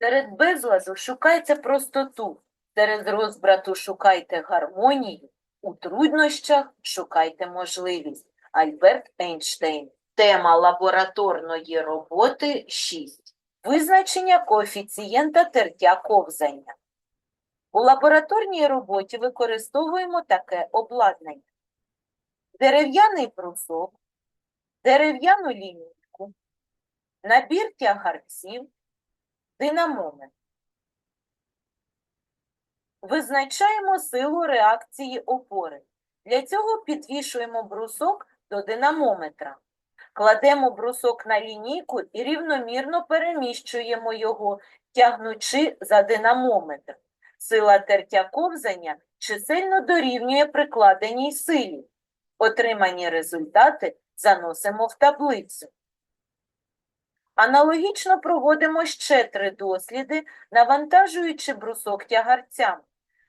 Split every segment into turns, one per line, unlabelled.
Серед безлазу шукайте простоту, серед розбрату шукайте гармонію, у труднощах шукайте можливість. Альберт Ейнштейн. Тема лабораторної роботи 6. Визначення коефіцієнта тертя ковзання. У лабораторній роботі використовуємо таке обладнання. Дерев'яний брусок, дерев'яну лінійку, набір тягарців, динамометр. Визначаємо силу реакції опори. Для цього підвішуємо брусок до динамометра. Кладемо брусок на лінійку і рівномірно переміщуємо його, тягнучи за динамометр. Сила тертя ковзання чисельно дорівнює прикладеній силі. Отримані результати заносимо в таблицю. Аналогічно проводимо ще три досліди, навантажуючи брусок тягарцям.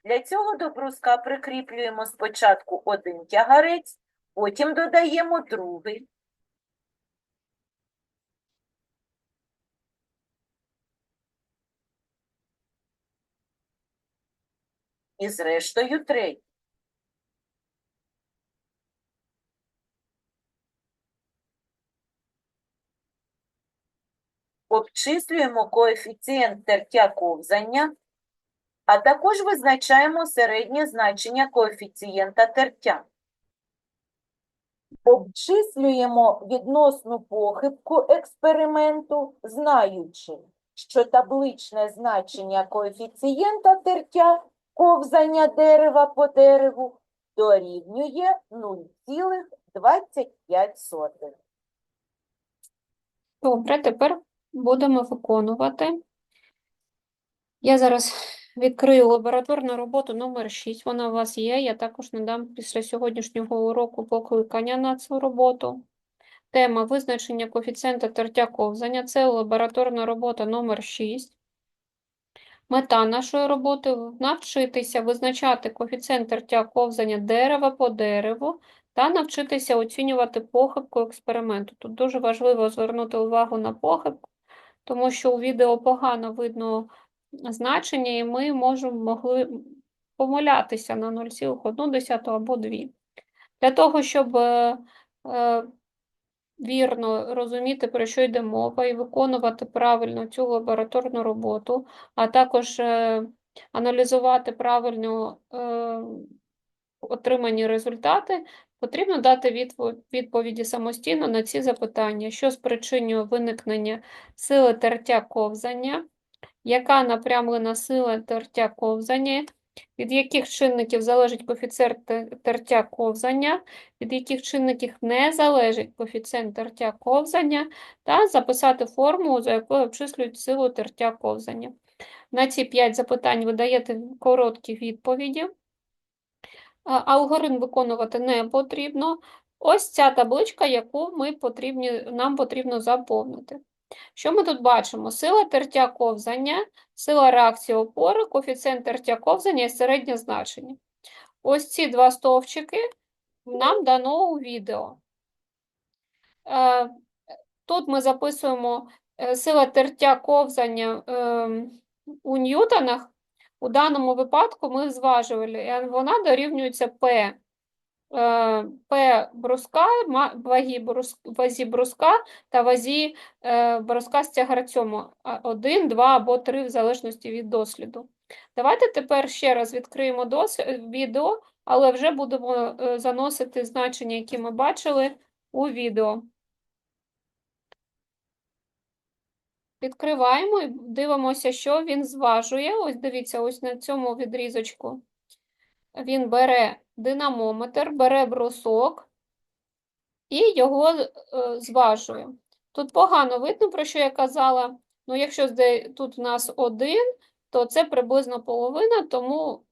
Для цього до бруска прикріплюємо спочатку один тягарець, потім додаємо другий. І зрештою третій. Обчислюємо коефіцієнт тертя ковзання, а також визначаємо середнє значення коефіцієнта тертя. Обчислюємо відносну похибку експерименту, знаючи, що табличне значення коефіцієнта тертя ковзання дерева по дереву дорівнює 0,25.
Добре, тепер будемо виконувати. Я зараз відкрию лабораторну роботу номер 6. Вона у вас є. Я також надам після сьогоднішнього уроку покликання на цю роботу. Тема визначення коефіцієнта тертя ковзання. Це лабораторна робота номер 6. Мета нашої роботи – навчитися визначати коефіцієнт тертя ковзання дерева по дереву та навчитися оцінювати похибку експерименту. Тут дуже важливо звернути увагу на похибку, тому що у відео погано видно значення, і ми можемо могли помилятися на 0,1 або 2. Для того, щоб е, е, вірно розуміти, про що йде мова, і виконувати правильно цю лабораторну роботу, а також е, аналізувати правильно отримані результати, потрібно дати відповіді самостійно на ці запитання, що спричинює виникнення сили тертя ковзання, яка напрямлена сила тертя ковзання, від яких чинників залежить коефіцієнт тертя ковзання, від яких чинників не залежить коефіцієнт тертя ковзання, та записати формулу, за якою обчислюють силу тертя ковзання. На ці 5 запитань ви даєте короткі відповіді. Алгоритм виконувати не потрібно. Ось ця табличка, яку ми потрібні, нам потрібно заповнити. Що ми тут бачимо? Сила тертя ковзання, сила реакції опори, коефіцієнт тертя ковзання і середнє значення. Ось ці два стовпчики нам дано у відео. Е, Тут ми записуємо е, сила тертя ковзання ем, у ньютонах. У даному випадку ми зважували, і вона дорівнюється P. Е, P бруска, вагі вазі бруска та вазі е, бруска з тягарцем. 1, 2 або 3, в залежності від досліду. Давайте тепер ще раз відкриємо е, відео, але вже будемо е, заносити значення, які ми бачили у відео. Відкриваємо і дивимося, що він зважує. Ось дивіться, ось на цьому відрізочку. Він бере динамометр, бере брусок і його е, зважує. Тут погано видно, про що я казала. Ну, якщо тут у нас один, то це приблизно половина, тому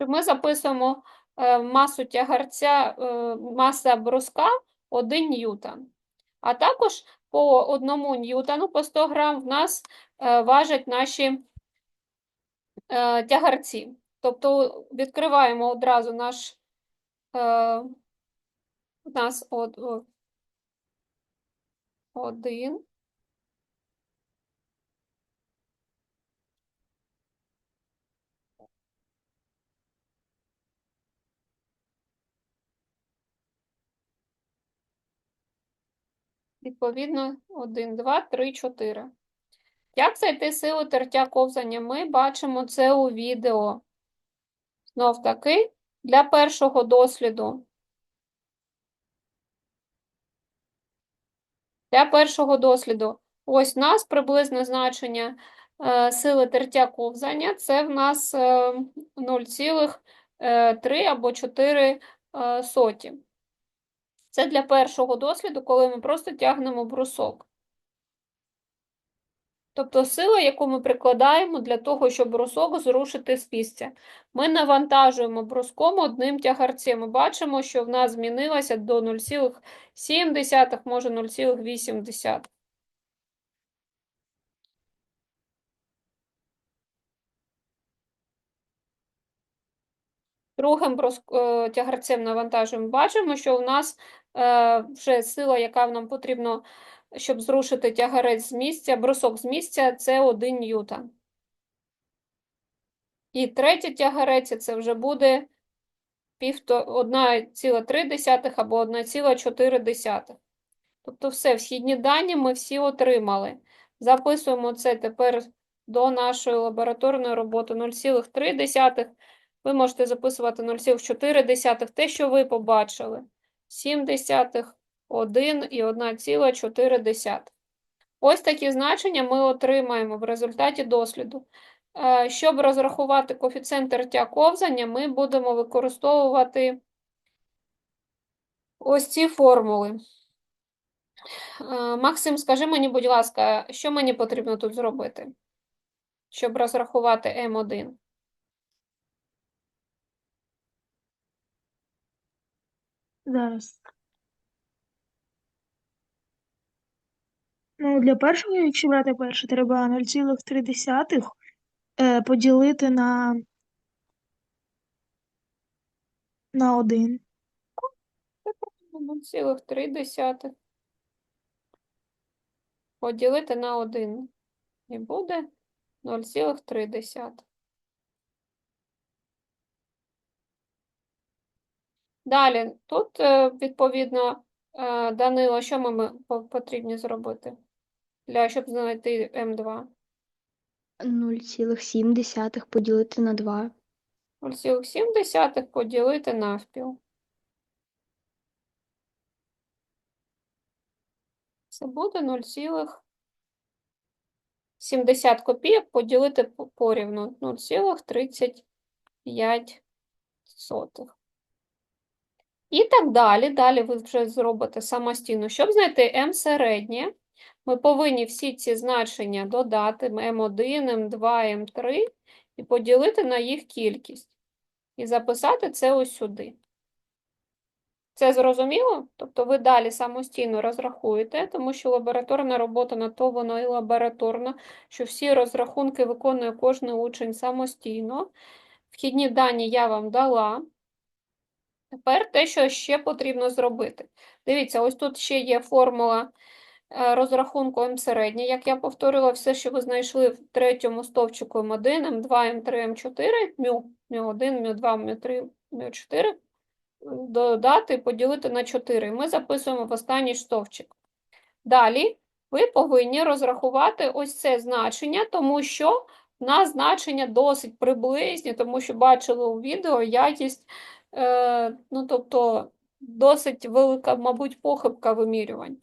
ми записуємо масу тягарця, е, маса бруска 1 ньютон. А також по одному ньютону по 100 грам в нас е, важать наші е, тягарці. Тобто відкриваємо одразу наш е, нас од, один. Відповідно, 1, 2, 3, 4. Як знайти силу тертя ковзання? Ми бачимо це у відео. Знов таки, для першого досліду. Для першого досліду. Ось у нас приблизне значення е, сили тертя ковзання. Це в нас е, 0,3 або 4 е, соті. Це для першого досліду, коли ми просто тягнемо брусок. Тобто сила, яку ми прикладаємо для того, щоб брусок зрушити з місця. Ми навантажуємо бруском одним тягарцем. Ми бачимо, що в нас змінилося до 0,7, може 0,8. Другим е, тягарцем навантажуємо. Бачимо, що в нас вже сила, яка нам потрібно, щоб зрушити тягарець з місця, брусок з місця, це 1 ньютон. І третій тягарець це вже буде 1,3 або 1,4. Тобто все, вхідні дані ми всі отримали. Записуємо це тепер до нашої лабораторної роботи 0,3. Ви можете записувати 0,4, те, що ви побачили. 7 1 і 1,4. Ось такі значення ми отримаємо в результаті досліду. Е, Щоб розрахувати коефіцієнт тертя ковзання, ми будемо використовувати ось ці формули. Е, Максим, скажи мені, будь ласка, що мені потрібно тут зробити, щоб розрахувати М1?
Зараз. Ну, для першого, якщо брати перше, треба 0,3 е, поділити на, на 1.
0,3 поділити на 1. І буде 0,3. Далі, тут, е, відповідно, е, Данило, що ми ми по- потрібні зробити, для, щоб знайти М2?
0,7 поділити на 2.
0,7 поділити навпіл. Це буде 0,70 копійок поділити порівну 0,35. І так далі. Далі ви вже зробите самостійно. Щоб знайти М середнє, ми повинні всі ці значення додати М1, М2, М3 і поділити на їх кількість. І записати це ось сюди. Це зрозуміло? Тобто ви далі самостійно розрахуєте, тому що лабораторна робота на то воно і лабораторна, що всі розрахунки виконує кожен учень самостійно. Вхідні дані я вам дала. Тепер те, що ще потрібно зробити. Дивіться, ось тут ще є формула е, розрахунку М середнє. Як я повторила, все, що ви знайшли в третьому стовпчику М1, М2, М3, М4, мю, мю1, мю2, мю3, мю4, додати і поділити на 4. Ми записуємо в останній стовпчик. Далі ви повинні розрахувати ось це значення, тому що в нас значення досить приблизні, тому що бачили у відео якість, ну тобто досить велика, мабуть, похибка вимірювань.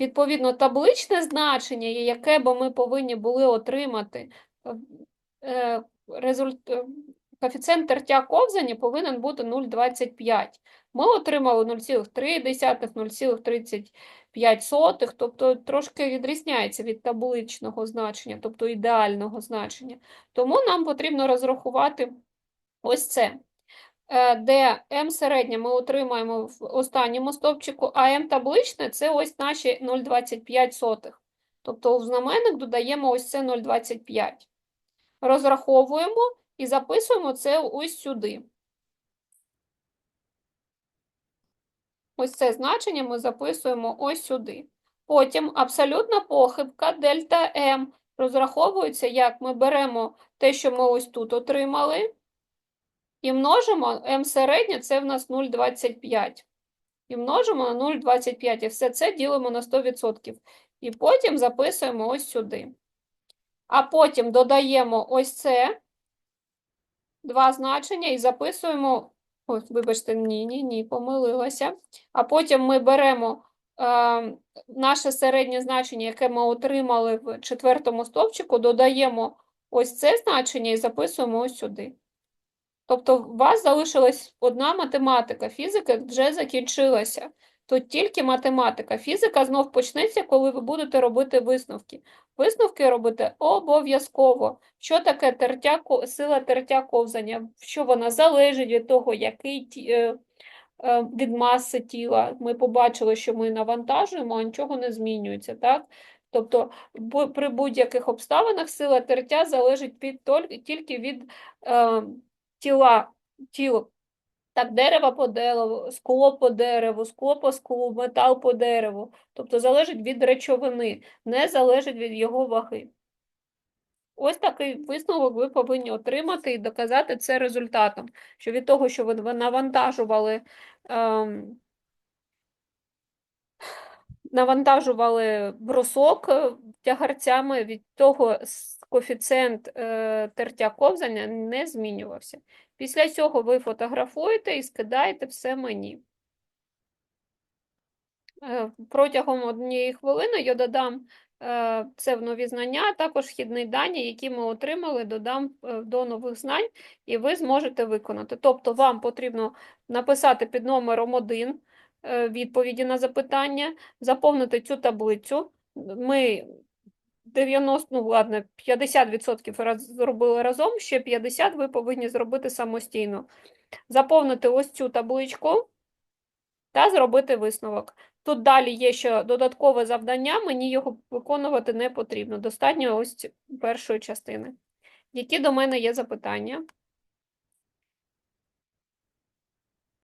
Відповідно, табличне значення, яке би ми повинні були отримати, е, результ... е, коефіцієнт тертя ковзання повинен бути 0,25. Ми отримали 0,3, 0,35, тобто трошки відрізняється від табличного значення, тобто ідеального значення. Тому нам потрібно розрахувати ось це. Е, Де М середнє ми отримаємо в останньому стовпчику, а М табличне це ось наші 0,25. Тобто у знаменник додаємо ось це 0,25. Розраховуємо і записуємо це ось сюди. Ось це значення ми записуємо ось сюди. Потім абсолютна похибка дельта М розраховується, як ми беремо те, що ми ось тут отримали, і множимо М середнє, це в нас 0,25. І множимо на 0,25, і все це ділимо на 100%. І потім записуємо ось сюди. А потім додаємо ось це, два значення, і записуємо. Ось, вибачте, ні, ні, ні, помилилася. А потім ми беремо е, наше середнє значення, яке ми отримали в четвертому стовпчику, додаємо ось це значення і записуємо ось сюди. Тобто у вас залишилась одна математика, фізика вже закінчилася. Тут тільки математика. Фізика знов почнеться, коли ви будете робити висновки. Висновки робите обов'язково. Що таке тертя, сила тертя ковзання? Що вона залежить від того, який е, е, від маси тіла. Ми побачили, що ми навантажуємо, а нічого не змінюється. Так? Тобто при будь-яких обставинах сила тертя залежить від, тільки від е, тіла, тіла. Так, дерево по дереву, скло по дереву, скло по склу, метал по дереву. Тобто залежить від речовини, не залежить від його ваги. Ось такий висновок ви повинні отримати і доказати це результатом. Що від того, що ви навантажували, ем, навантажували брусок е, тягарцями, від того коефіцієнт е, тертя ковзання не змінювався. Після цього ви фотографуєте і скидаєте все мені. Е, Протягом однієї хвилини я додам це в нові знання, а також вхідні дані, які ми отримали, додам до нових знань, і ви зможете виконати. Тобто вам потрібно написати під номером 1 відповіді на запитання, заповнити цю таблицю. Ми 90, ну ладно, 50% раз, зробили разом, ще 50% ви повинні зробити самостійно. Заповнити ось цю табличку та зробити висновок. Тут далі є ще додаткове завдання, мені його виконувати не потрібно. Достатньо ось першої частини. Які до мене є запитання?